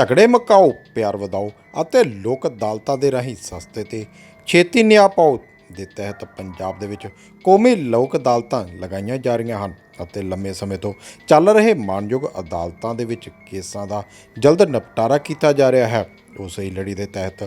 ਝਗੜੇ ਮਕਾਓ, ਪਿਆਰ ਵਧਾਓ ਅਤੇ ਲੋਕ ਅਦਾਲਤਾਂ ਦੇ ਰਾਹੀਂ ਸਸਤੇ ਤੇ ਛੇਤੀ ਨਿਆਂ ਪਾਓ ਦੇ ਤਹਿਤ ਪੰਜਾਬ ਦੇ ਵਿੱਚ ਕੌਮੀ ਲੋਕ ਅਦਾਲਤਾਂ ਲਗਾਈਆਂ ਜਾ ਰਹੀਆਂ ਹਨ। ਅਤੇ ਲੰਮੇ ਸਮੇਂ ਤੋਂ ਚੱਲ ਰਹੇ ਮਾਨਯੋਗ ਅਦਾਲਤਾਂ ਦੇ ਵਿੱਚ ਕੇਸਾਂ ਦਾ ਜਲਦ ਨਿਪਟਾਰਾ ਕੀਤਾ ਜਾ ਰਿਹਾ ਹੈ। ਉਸੇ ਹੀ ਲੜੀ ਦੇ ਤਹਿਤ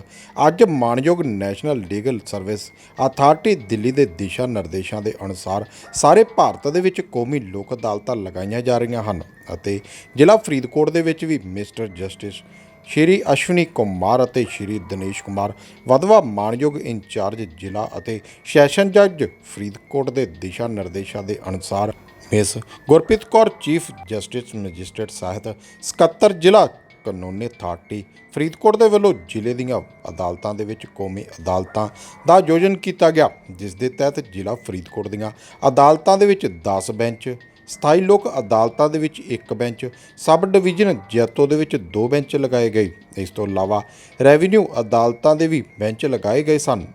ਅੱਜ ਮਾਨਯੋਗ national legal service authority Delhi ਦੇ ਦਿਸ਼ਾ ਨਿਰਦੇਸ਼ਾਂ ਦੇ ਅਨੁਸਾਰ ਸਾਰੇ ਭਾਰਤ ਦੇ ਵਿੱਚ ਕੌਮੀ ਲੋਕ ਅਦਾਲਤਾਂ ਲਗਾਈਆਂ ਜਾ ਰਹੀਆਂ ਹਨ ਅਤੇ ਜ਼ਿਲ੍ਹਾ ਫਰੀਦਕੋਟ ਦੇ ਵਿੱਚ ਵੀ ਮਿਸਟਰ ਜਸਟਿਸ ਸ਼੍ਰੀ ਅਸ਼ਵਨੀ ਕੁਮਾਰ ਅਤੇ ਸ਼੍ਰੀ ਦਿਨੇਸ਼ ਕੁਮਾਰ ਵਧਵਾ ਮਾਨਯੋਗ ਇੰਚਾਰਜ ਜ਼ਿਲ੍ਹਾ ਅਤੇ ਸੈਸ਼ਨ ਜੱਜ ਫਰੀਦਕੋਟ ਦੇ ਦਿਸ਼ਾ ਨਿਰਦੇਸ਼ਾਂ ਦੇ ਅਨੁਸਾਰ miss Gurpreet Kaur, chief justice magistrate ਸਾਹਿਤ ਸਕੱਤਰ ਜ਼ਿਲ੍ਹਾ ਕਾਨੂੰਨੀ ਅਥਾਰਟੀ ਫਰੀਦਕੋਟ ਦੇ ਵੱਲੋਂ ਜ਼ਿਲ੍ਹੇ ਦੀਆਂ ਅਦਾਲਤਾਂ ਦੇ ਵਿੱਚ ਕੌਮੀ ਅਦਾਲਤਾਂ ਦਾ ਆਯੋਜਨ ਕੀਤਾ ਗਿਆ, ਜਿਸ ਦੇ ਤਹਿਤ ਜ਼ਿਲ੍ਹਾ ਫਰੀਦਕੋਟ ਦੀਆਂ ਅਦਾਲਤਾਂ ਦੇ ਵਿੱਚ 10 ਬੈਂਚ ਸਥਾਈ ਲੋਕ ਅਦਾਲਤਾਂ ਦੇ ਵਿੱਚ ਇੱਕ ਬੈਂਚ, ਸਬ ਡਿਵੀਜ਼ਨ ਜੈਤੋ ਦੇ ਵਿੱਚ ਦੋ ਬੈਂਚ ਲਗਾਏ ਗਏ। ਇਸ ਤੋਂ ਇਲਾਵਾ ਰੈਵਨਿਊ ਅਦਾਲਤਾਂ ਦੇ ਵੀ ਬੈਂਚ ਲਗਾਏ ਗਏ ਸਨ,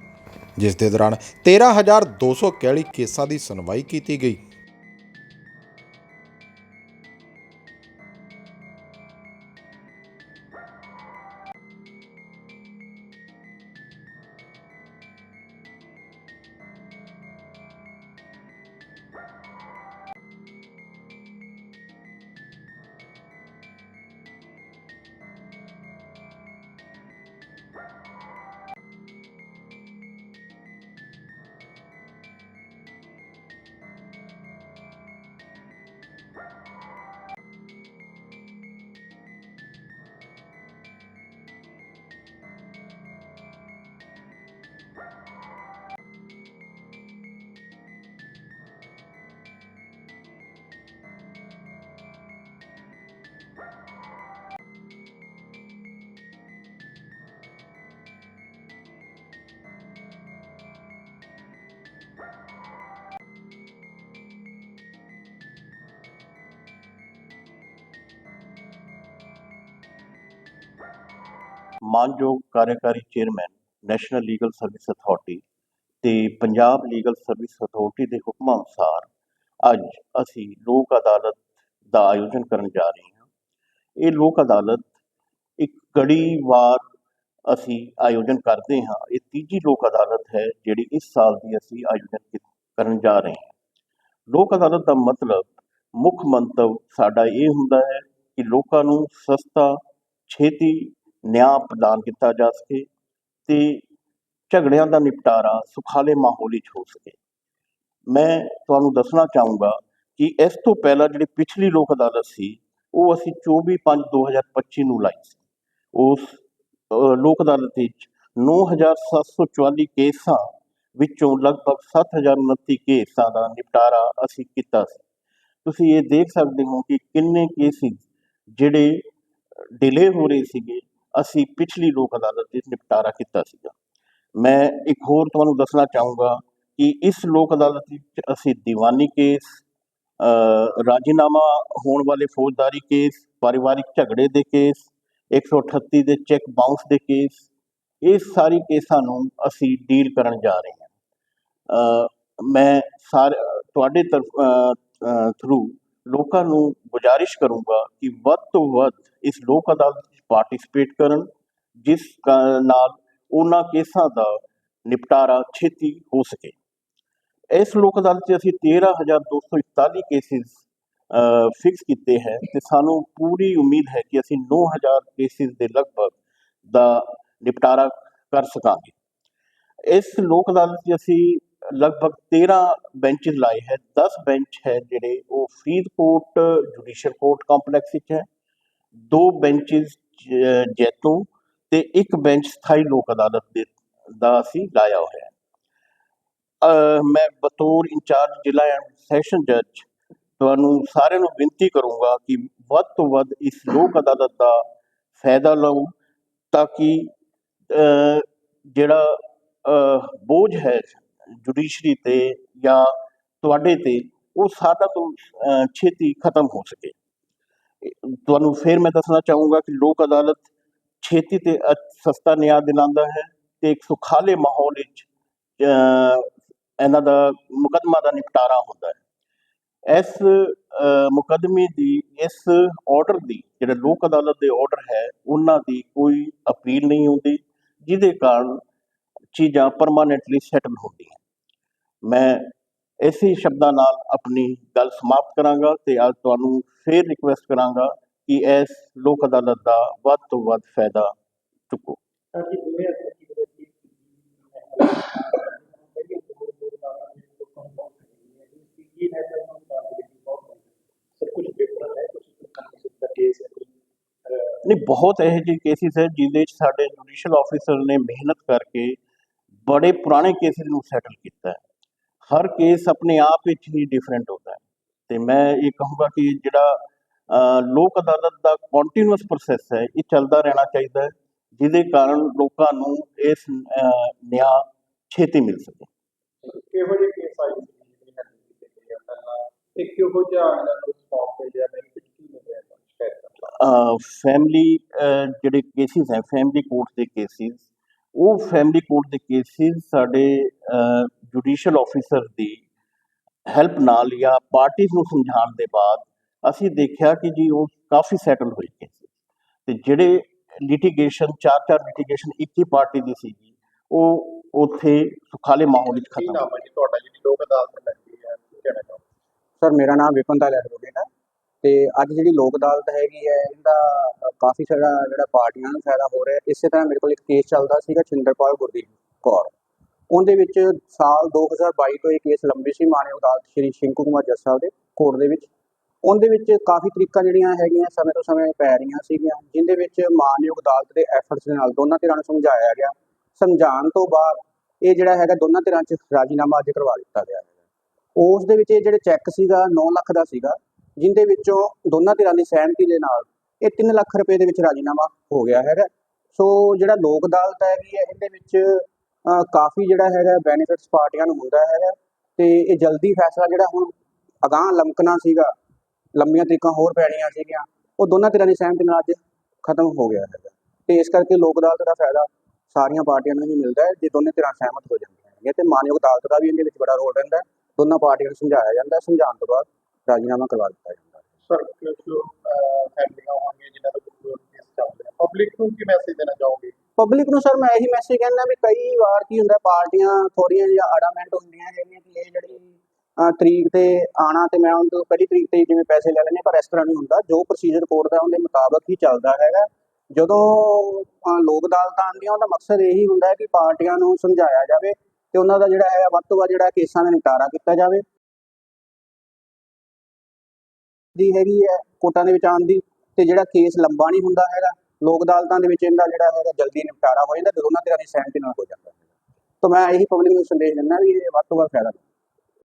ਜਿਸ ਦੇ ਦੌਰਾਨ 13241 ਕੇਸਾਂ ਦੀ ਸੁਣਵਾਈ ਕੀਤੀ ਗਈ। ਮਾਨਯੋਗ ਕਾਰਜਕਾਰੀ chairman national legal service authority ਤੇ ਪੰਜਾਬ ਲੀਗਲ ਸਰਵਿਸ ਅਥਾਰਟੀ ਦੇ ਹੁਕਮਾਂ ਅਨੁਸਾਰ ਅੱਜ ਅਸੀਂ ਲੋਕ ਅਦਾਲਤ ਦਾ ਆਯੋਜਨ ਕਰਨ ਜਾ ਰਹੇ ਹਾਂ। ਇਹ ਲੋਕ ਅਦਾਲਤ ਇੱਕ ਕੜੀ ਵਾਰ ਅਸੀਂ ਆਯੋਜਨ ਕਰਦੇ ਹਾਂ। ਇਹ ਤੀਜੀ ਲੋਕ ਅਦਾਲਤ ਹੈ ਜਿਹੜੀ ਇਸ ਸਾਲ ਦੀ ਅਸੀਂ ਆਯੋਜਨ ਕਰਨ ਜਾ ਰਹੇ ਹਾਂ। ਲੋਕ ਅਦਾਲਤ ਦਾ ਮਤਲਬ ਮੁੱਖ ਮੰਤਵ ਸਾਡਾ ਇਹ ਹੁੰਦਾ ਹੈ ਕਿ ਲੋਕਾਂ ਨੂੰ ਸਸਤਾ, ਛੇਤੀ ਨਿਆਂ ਪ੍ਰਦਾਨ ਕੀਤਾ ਜਾ ਸਕੇ ਤੇ ਝਗੜਿਆਂ ਦਾ ਨਿਪਟਾਰਾ ਸੁਖਾਲੇ ਮਾਹੌਲ ਵਿੱਚ ਹੋ ਸਕੇ। ਮੈਂ ਤੁਹਾਨੂੰ ਦੱਸਣਾ ਚਾਹੂੰਗਾ ਕਿ ਇਸ ਤੋਂ ਪਹਿਲਾਂ ਜਿਹੜੀ ਪਿਛਲੀ ਲੋਕ ਅਦਾਲਤ ਸੀ, ਉਹ ਅਸੀਂ 24/5/2025 ਨੂੰ ਲਾਈ ਸੀ। ਉਸ ਲੋਕ ਅਦਾਲਤ ਵਿੱਚ 9744 ਕੇਸਾਂ ਵਿੱਚੋਂ ਲਗਭਗ 7029 ਕੇਸਾਂ ਦਾ ਨਿਪਟਾਰਾ ਅਸੀਂ ਕੀਤਾ ਸੀ। ਤੁਸੀਂ ਇਹ ਦੇਖ ਸਕਦੇ ਹੋ ਕਿ ਕਿੰਨੇ ਕੇਸਿਸ ਜਿਹੜੇ ਡਿਲੇ ਹੋ ਰਹੇ ਸੀਗੇ ਅਸੀਂ ਪਿਛਲੀ ਲੋਕ ਅਦਾਲਤ ਵਿੱਚ ਨਿਪਟਾਰਾ ਕੀਤਾ ਸੀਗਾ। ਮੈਂ ਇੱਕ ਹੋਰ ਤੁਹਾਨੂੰ ਦੱਸਣਾ ਚਾਹੂੰਗਾ ਕਿ ਇਸ ਲੋਕ ਅਦਾਲਤ ਵਿੱਚ ਅਸੀਂ ਦੀਵਾਨੀ ਕੇਸ ਰਾਜੀਨਾਮਾ ਹੋਣ ਵਾਲੇ ਫੌਜਦਾਰੀ ਕੇਸ, ਪਰਿਵਾਰਿਕ ਝਗੜੇ ਦੇ ਕੇਸ 138 ਦੇ ਚੈੱਕ ਬਾਉਂਸ ਦੇ ਕੇਸ, ਇਹ ਸਾਰੀ ਕੇਸਾਂ ਨੂੰ ਅਸੀਂ ਡੀਲ ਕਰਨ ਜਾ ਰਹੇ ਹਾਂ। ਮੈਂ ਸਾਰੇ, ਤੁਹਾਡੇ ਤਰਫ ਥਰੂ ਲੋਕਾਂ ਨੂੰ ਗੁਜ਼ਾਰਿਸ਼ ਕਰੂੰਗਾ ਕਿ ਵੱਧ ਤੋਂ ਵੱਧ ਇਸ ਲੋਕ ਅਦਾਲਤ ਪਾਰਟਿਸਿਪੇਟ ਕਰਨ, ਜਿਸ ਨਾਲ ਉਹਨਾਂ ਕੇਸਾਂ ਦਾ ਨਿਪਟਾਰਾ ਛੇਤੀ ਹੋ ਸਕੇ। ਇਸ ਲੋਕ ਅਦਾਲਤ 'ਚ ਅਸੀਂ 13241 ਕੇਸਿਸ ਫਿਕਸ ਕੀਤੇ ਹੈ ਤੇ ਸਾਨੂੰ ਪੂਰੀ ਉਮੀਦ ਹੈ ਕਿ ਅਸੀਂ 9000 ਕੇਸਿਸ ਦੇ ਲਗਭਗ ਦਾ ਨਿਪਟਾਰਾ ਕਰ ਸਕਾਂਗੇ। ਇਸ ਲੋਕ ਅਦਾਲਤ 'ਚ ਅਸੀਂ ਲਗਭਗ 13 ਬੈਂਚਸ ਲਾਏ ਹੈ 10 ਬੈਂਚ ਹੈ ਜਿਹੜੇ ਉਹ ਫਰੀਦਕੋਟ ਜੁਡੀਸ਼ੀਅਲ ਕੋਰਟ ਕੰਪਲੈਕਸ ਵਿੱਚ ਹੈ, ਦੋ ਬੈਂਚਸ ਜੈਤੋ ਤੇ ਇੱਕ ਬੈਂਚ ਸਥਾਈ ਲੋਕ ਅਦਾਲਤ ਦੇ ਦਾ ਅਸੀਂ ਲਾਇਆ ਹੋਇਆ ਹੈ। ਮੈਂ ਬਤੌਰ ਇੰਚਾਰਜ ਜ਼ਿਲ੍ਹਾ ਐਂਡ ਸੈਸ਼ਨ ਜੱਜ ਤੁਹਾਨੂੰ ਸਾਰਿਆਂ ਨੂੰ ਬੇਨਤੀ ਕਰੂੰਗਾ ਕਿ ਵੱਧ ਤੋਂ ਵੱਧ ਇਸ ਲੋਕ ਅਦਾਲਤ ਦਾ ਫਾਇਦਾ ਲਓ ਤਾਂ ਕਿ ਜਿਹੜਾ ਅਹ, ਬੋਝ ਹੈ ਜੁਡੀਸ਼ਰੀ ਤੇ ਜਾਂ ਤੁਹਾਡੇ ਤੇ ਉਹ ਸਾਡਾ ਤੋਂ ਛੇਤੀ ਖਤਮ ਹੋ ਸਕੇ। ਤੁਹਾਨੂੰ ਫਿਰ ਮੈਂ ਦੱਸਣਾ ਚਾਹੂੰਗਾ ਕਿ ਲੋਕ ਅਦਾਲਤ ਛੇਤੀ ਤੇ ਸਸਤਾ ਨਿਆਂ ਦਿਲਾਉਂਦਾ ਹੈ ਤੇ ਇੱਕ ਸੁਖਾਲੇ ਮਾਹੌਲ ਵਿੱਚ ਇਹਨਾਂ ਦਾ ਮੁਕੱਦਮਾ ਦਾ ਨਿਪਟਾਰਾ ਹੁੰਦਾ ਹੈ। ਇਸ ਅ, ਮੁਕੱਦਮੇ ਦੀ ਇਸ ਆਰਡਰ ਦੀ ਜਿਹੜਾ ਲੋਕ ਅਦਾਲਤ ਦੇ ਆਰਡਰ ਹੈ ਉਹਨਾਂ ਦੀ ਕੋਈ ਅਪੀਲ ਨਹੀਂ ਹੁੰਦੀ ਜਿਹਦੇ ਕਾਰਨ ਚੀਜ਼ਾਂ ਪਰਮਾਨੈਂਟਲੀ ਸੈਟਲ ਹੁੰਦੀਆਂ। ਮੈਂ ਇਸੇ ਸ਼ਬਦਾਂ ਨਾਲ ਆਪਣੀ ਗੱਲ ਸਮਾਪਤ ਕਰਾਂਗਾ ਤੇ ਅੱਜ ਤੁਹਾਨੂੰ ਫੇਰ ਰਿਕੁਐਸਟ ਕਰਾਂਗਾ ਕਿ ਇਸ ਲੋਕ ਅਦਾਲਤ ਦਾ ਵੱਧ ਤੋਂ ਵੱਧ ਫਾਇਦਾ ਚੁੱਕੋ। ਨਹੀਂ, ਬਹੁਤ ਇਹੋ ਜਿਹੇ ਕੇਸਿਸ ਹੈ ਜਿਹਦੇ ਚ ਸਾਡੇ ਜੁਡੀਸ਼ੀਅਲ ਆਫੀਸਰ ਨੇ ਮਿਹਨਤ ਕਰਕੇ ਬੜੇ ਪੁਰਾਣੇ ਕੇਸਿਸ ਨੂੰ ਸੈਟਲ ਕੀਤਾ ਹੈ। ਹਰ ਕੇਸ ਆਪਣੇ ਆਪ ਵਿੱਚ ਹੀ ਡਿਫਰੈਂਟ ਹੁੰਦਾ ਹੈ। ਤੇ ਮੈਂ ਇਹ ਕਹੂੰਗਾ ਕਿ ਜਿਹੜਾ ਲੋਕ ਅਦਾਲਤ ਦਾ ਕੰਟੀਨਿਊਸ ਪ੍ਰੋਸੈਸ ਹੈ ਇਹ ਚੱਲਦਾ ਰਹਿਣਾ ਚਾਹੀਦਾ ਹੈ ਜਿਹਦੇ ਕਾਰਨ ਲੋਕਾਂ ਨੂੰ ਇਸ ਨਿਆਂ ਛੇਤੀ ਮਿਲ ਸਕੇ। ਕਿਹੋ ਜਿਹੇ ਕੇਸ ਆਏ ਸੀ ਜਿਹੜੀ ਹੈਂਡਲ ਕੀਤੇ ਗਏ ਆ ਪਹਿਲਾਂ ਤੇ ਕਿਹੋ ਜਿਹਾ ਇਹਨਾਂ ਨੂੰ ਰਿਸਪੌਂਸ ਮਿਲਿਆ ਬੈਨੀਫਿਟ ਕੀ ਮਿਲਿਆ ਸ਼ਿਕਾਇਤ ਦਾ? ਫੈਮਿਲੀ ਜਿਹੜੇ ਕੇਸਿਸ ਹੈ ਫੈਮਿਲੀ ਕੋਰਟ ਦੇ ਕੇਸਿਸ ਉਹ ਫੈਮਿਲੀ ਕੋਰਟ ਦੇ ਕੇਸਿਸ ਸਾਡੇ ਜੁਡੀਸ਼ੀਅਲ ਆਫੀਸਰ ਦੀ ਹੈਲਪ ਨਾਲ ਜਾਂ ਪਾਰਟੀਆਂ ਨੂੰ ਸਮਝਾਉਣ ਦੇ ਬਾਅਦ ਅਸੀਂ ਦੇਖਿਆ ਕਿ ਜੀ ਉਹ ਕਾਫੀ ਸੈਟਲ ਹੋਏ ਕੇਸਿਸ ਤੇ ਜਿਹੜੇ ਲਿਟੀਗੇਸ਼ਨ ਚਾਰ ਚਾਰ ਲਿਟੀਗੇਸ਼ਨ ਇੱਕ ਹੀ ਪਾਰਟੀ ਦੀ ਸੀਗੀ ਉਹ ਉੱਥੇ ਸੁਖਾਲੇ ਮਾਹੌਲ ਵਿੱਚ ਖਤਮ ਹੋ ਜੀ ਤੁਹਾਡਾ ਜਿਹੜੀ ਲੋਕ ਅਦਾਲਤ ਲੱਗਦੀ ਹੈ ਕੀ ਕਹਿਣਾ ਚਾਹੋ ਸਰ ਮੇਰਾ ਨਾਮ ਵਿਪਨ ਦਾ ਐਡਵੋਕੇਟ ਹੈ ਤੇ ਅੱਜ ਜਿਹੜੀ ਲੋਕ ਅਦਾਲਤ ਹੈਗੀ ਹੈ ਇਹਦਾ ਕਾਫੀ ਸਾਰਾ ਜਿਹੜਾ ਪਾਰਟੀਆਂ ਨੂੰ ਫਾਇਦਾ ਹੋ ਰਿਹਾ। ਇਸੇ ਤਰ੍ਹਾਂ ਮੇਰੇ ਕੋਲ ਇੱਕ ਕੇਸ ਚੱਲਦਾ ਸੀਗਾ ਛਿੰਦਰਪਾਲ ਗੁਰਦੀਪ ਕੌਰ। ਉਹਦੇ ਵਿੱਚ ਸਾਲ 2022 ਤੋਂ ਇਹ ਕੇਸ ਲੰਬੀ ਸੀ, ਮਾਨਯੋਗ ਅਦਾਲਤ ਸ਼੍ਰੀ ਸ਼ਿੰਕੂ ਕੁਮਾਰ ਜੱਜ ਸਾਹਿਬ ਦੇ ਕੋਰਟ ਦੇ ਵਿੱਚ। ਉਹਦੇ ਵਿੱਚ ਕਾਫੀ ਤਰੀਕਾਂ ਜਿਹੜੀਆਂ ਹੈਗੀਆਂ, ਸਮੇਂ ਤੋਂ ਸਮੇਂ ਪੈ ਰਹੀਆਂ ਸੀਗੀਆਂ ਜਿੰਦੇ ਵਿੱਚ ਮਾਨਯੋਗ ਅਦਾਲਤ ਦੇ ਐਫਰਟਸ ਦੇ ਨਾਲ ਦੋਨਾਂ ਧਿਰਾਂ ਨੂੰ ਸਮਝਾਇਆ ਗਿਆ। ਸਮਝਾਉਣ ਤੋਂ ਬਾਅਦ ਇਹ ਜਿਹੜਾ ਹੈਗਾ, ਦੋਨਾਂ ਧਿਰਾਂ 'ਚ ਰਾਜੀਨਾਮਾ ਅੱਜ ਕਰਵਾ ਦਿੱਤਾ ਗਿਆ ਹੈ ਉਸ ਦੇ ਵਿੱਚ ਇਹ ਜਿਹੜੇ ਚੈੱਕ ਸੀਗਾ 9 ਲੱਖ ਦਾ ਸੀਗਾ ਜਿੰਦੇ ਵਿੱਚੋਂ ਦੋਨਾਂ ਧਿਰਾਂ ਦੀ ਸਹਿਮਤੀ ਦੇ ਨਾਲ ਇਹ 3 ਲੱਖ ਰੁਪਏ ਦੇ ਵਿੱਚ ਰਾਜੀਨਾਮਾ ਹੋ ਗਿਆ ਹੈਗਾ। ਸੋ ਜਿਹੜਾ ਲੋਕ ਅਦਾਲਤ ਹੈਗੀ ਹੈ, ਇਹਦੇ ਵਿੱਚ ਕਾਫੀ ਜਿਹੜਾ ਹੈਗਾ ਬੈਨੀਫਿਟਸ ਪਾਰਟੀਆਂ ਨੂੰ ਹੁੰਦਾ ਹੈਗਾ ਤੇ ਇਹ ਜਲਦੀ ਫੈਸਲਾ ਜਿਹੜਾ ਹੁਣ ਅਗਾਂਹ ਲਮਕਣਾ ਸੀਗਾ, ਲੰਮੀਆਂ ਤਰੀਕਾਂ ਹੋਰ ਪੈਣੀਆਂ ਸੀਗੀਆਂ, ਉਹ ਦੋਨਾਂ ਧਿਰਾਂ ਦੀ ਸਹਿਮਤੀ ਨਾਲ ਅੱਜ ਖਤਮ ਹੋ ਗਿਆ ਹੈਗਾ। ਤੇ ਇਸ ਕਰਕੇ ਲੋਕ ਅਦਾਲਤ ਦਾ ਫਾਇਦਾ ਸਾਰੀਆਂ ਪਾਰਟੀਆਂ ਨੂੰ ਹੀ ਮਿਲਦਾ ਹੈ, ਜੇ ਦੋਨੇ ਧਿਰਾਂ ਸਹਿਮਤ ਹੋ ਜਾਂਦੀਆਂ ਹੈਗੀਆਂ ਤੇ ਮਾਨਯੋਗ ਅਦਾਲਤ ਦਾ ਵੀ ਇਹਦੇ ਵਿੱਚ ਬੜਾ ਰੋਲ ਰਹਿੰਦਾ ਦੋਨਾਂ ਪਾਰਟੀਆਂ ਨੂੰ ਸਮਝਾਇਆ ਜਾਂਦਾ ਸਮਝਾਉਣ ਤੋਂ ਬਾਅਦ ਰਾਜੀਨਾਮਾ ਕਰਵਾ ਦਿੱਤਾ ਜਾਂਦਾ ਹੈ। ਸਰ ਕਿਉਂ ਫੈਮਲੀਆਂ ਹੋਣਗੀਆਂ ਜਿਨ੍ਹਾਂ ਦਾ ਪਬਲਿਕ ਨੂੰ ਕੀ ਮੈਸੇਜ ਦੇਣਾ ਚਾਹੋਗੇ? ਪਬਲਿਕ ਨੂੰ ਸਰ ਮੈਂ ਇਹੀ ਮੈਸੇਜ ਕਹਿੰਦਾ ਵੀ ਕਈ ਵਾਰ ਕੀ ਹੁੰਦਾ ਪਾਰਟੀਆਂ ਥੋੜੀਆਂ ਜਿਹਾ ਆਡਾਮੈਂਟ ਹੁੰਦੀਆਂ ਹੈਗੀਆਂ ਕਿ ਇਹ ਜਿਹੜੀ ਤਰੀਕ ਤੇ ਆਣਾ ਤੇ ਮੈਂ ਉਹਨਾਂ ਤੋਂ ਪਹਿਲੀ ਤਰੀਕ ਤੇ ਜਿਵੇਂ ਪੈਸੇ ਲੈ ਲੈਣੇ ਪਰ ਇਸ ਤਰ੍ਹਾਂ ਨਹੀਂ ਹੁੰਦਾ। ਜੋ ਪ੍ਰੋਸੀਜਰ ਕੋਰਟ ਦਾ ਉਹਦੇ ਮੁਤਾਬਕ ਹੀ ਚੱਲਦਾ ਹੈਗਾ। ਜਦੋਂ ਲੋਕ ਅਦਾਲਤਾਂ ਆਉਂਦੀਆਂ, ਉਹਦਾ ਮਕਸਦ ਇਹੀ ਹੁੰਦਾ ਹੈ ਕਿ ਪਾਰਟੀਆਂ ਨੂੰ ਸਮਝਾਇਆ ਜਾਵੇ ਤੇ ਉਹਨਾਂ ਦਾ ਜਿਹੜਾ ਹੈ, ਵੱਧ ਤੋਂ ਵੱਧ ਜਿਹੜਾ ਕੇਸਾਂ ਦਾ ਨਿਪਟਾਰਾ ਕੀਤਾ ਜਾਵੇ। ਦੀ ਹੈਗੀ ਹੈ ਕੋਟਾਂ ਦੇ ਵਿੱਚ ਆਉਣ ਦੀ ਤੇ ਜਿਹੜਾ ਕੇਸ ਲੰਬਾ ਨਹੀਂ ਹੁੰਦਾ ਹੈਗਾ। ਲੋਕ ਅਦਾਲਤਾਂ ਦੇ ਵਿੱਚ ਇਹਦਾ ਜਿਹੜਾ ਹੈਗਾ ਜਲਦੀ ਨਿਪਟਾਰਾ ਹੋ ਜਾਂਦਾ ਦੋਨਾਂ ਧਿਰਾਂ ਦੀ ਸਹਿਮਤੀ ਨਾਲ ਹੋ ਜਾਂਦਾ। ਤਾਂ ਮੈਂ ਇਹੀ ਪਬਲਿਕ ਨੂੰ ਸੰਦੇਸ਼ ਦਿੰਦਾ ਵੀ ਇਹ ਵੱਧ ਤੋਂ ਵੱਧ ਫਾਇਦਾ